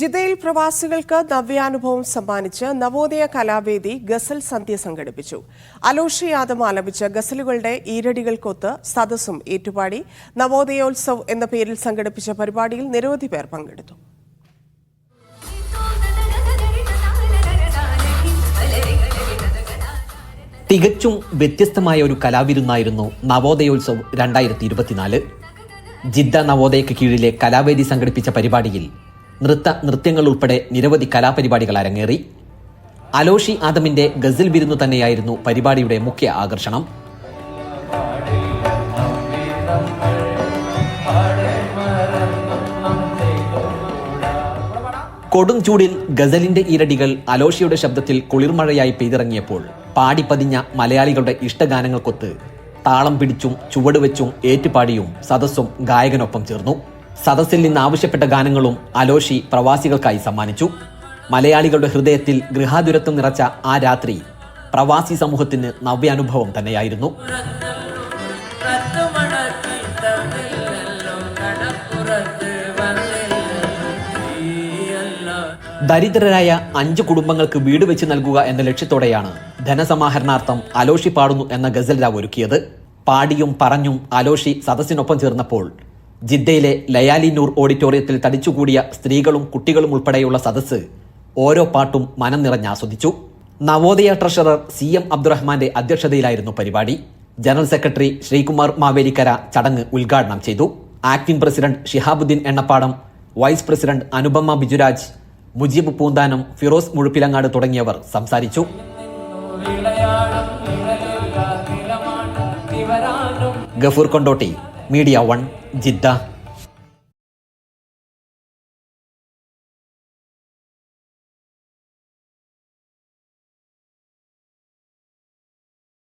ജിദ്ദയിൽ പ്രവാസികൾക്ക് നവ്യാനുഭവം സമ്മാനിച്ച് നവോദയ കലാവേദി ഗസൽ സന്ധ്യ സംഘടിപ്പിച്ചു. അലോഷ യാദം ആലപിച്ച ഗസലുകളുടെ ഈരടികൾക്കൊത്ത് സദസ്സും ഏറ്റുപാടി. നവോദയോത്സവ് എന്ന പേരിൽ സംഘടിപ്പിച്ച പരിപാടിയിൽ നിരവധി പേർ പങ്കെടുത്തു. തികച്ചും വ്യത്യസ്തമായ ഒരു കലാവിരുന്നായിരുന്നു നവോദയോത്സവ് രണ്ടായിരത്തി ഇരുപത്തിനാല്. ജിദ്ദ നവോദയക്ക് കീഴിലെ കലാവേദി സംഘടിപ്പിച്ച പരിപാടിയിൽ നൃത്ത നൃത്യങ്ങൾ ഉൾപ്പെടെ നിരവധി കലാപരിപാടികൾ അരങ്ങേറി. അലോഷി ആദമിന്റെ ഗസൽ വിരുന്നു തന്നെയായിരുന്നു പരിപാടിയുടെ മുഖ്യ ആകർഷണം. കൊടും ചൂടിൽ ഗസലിന്റെ ഇരടികൾ അലോഷിയുടെ ശബ്ദത്തിൽ കുളിർമഴയായി പെയ്തിറങ്ങിയപ്പോൾ പാടിപ്പതിഞ്ഞ മലയാളികളുടെ ഇഷ്ടഗാനങ്ങൾക്കൊത്ത് താളം പിടിച്ചും ചുവടുവെച്ചും ഏറ്റുപാടിയും സദസ്സും ഗായകനൊപ്പം ചേർന്നു. സദസ്സിൽ നിന്ന് ആവശ്യപ്പെട്ട ഗാനങ്ങളും അലോഷി പ്രവാസികൾക്കായി സമ്മാനിച്ചു. മലയാളികളുടെ ഹൃദയത്തിൽ ഗൃഹാതുരത്വം നിറച്ച ആ രാത്രി പ്രവാസി സമൂഹത്തിന് നവ്യാനുഭവം തന്നെയായിരുന്നു. ദരിദ്രരായ അഞ്ച് കുടുംബങ്ങൾക്ക് വീട് വെച്ച് നൽകുക എന്ന ലക്ഷ്യത്തോടെയാണ് ധനസമാഹരണാർത്ഥം അലോഷി പാടുന്നു എന്ന ഗസൽ രാവ് ഒരുക്കിയത്. പാടിയും പറഞ്ഞും അലോഷി സദസ്സിനൊപ്പം ചേർന്നപ്പോൾ ജിദ്ദയിലെ ലയാലി നൂർ ഓഡിറ്റോറിയത്തിൽ തടിച്ചുകൂടിയ സ്ത്രീകളും കുട്ടികളും ഉൾപ്പെടെയുള്ള സദസ്സ് ഓരോ പാട്ടും മനം നിറഞ്ഞ് ആസ്വദിച്ചു. നവോദയ ട്രഷറർ സി എം അബ്ദുറഹ്മാന്റെ അധ്യക്ഷതയിലായിരുന്നു പരിപാടി. ജനറൽ സെക്രട്ടറി ശ്രീകുമാർ മാവേലിക്കര ചടങ്ങ് ഉദ്ഘാടനം ചെയ്തു. Acting president Shihabuddeen Ennappadam vice president Anupama Bijuraj Mujeeb Poonthanam Firoz Muzhappilangad തുടങ്ങിയവർ സംസാരിച്ചു. Gafoor Kondotty media one Jeddah.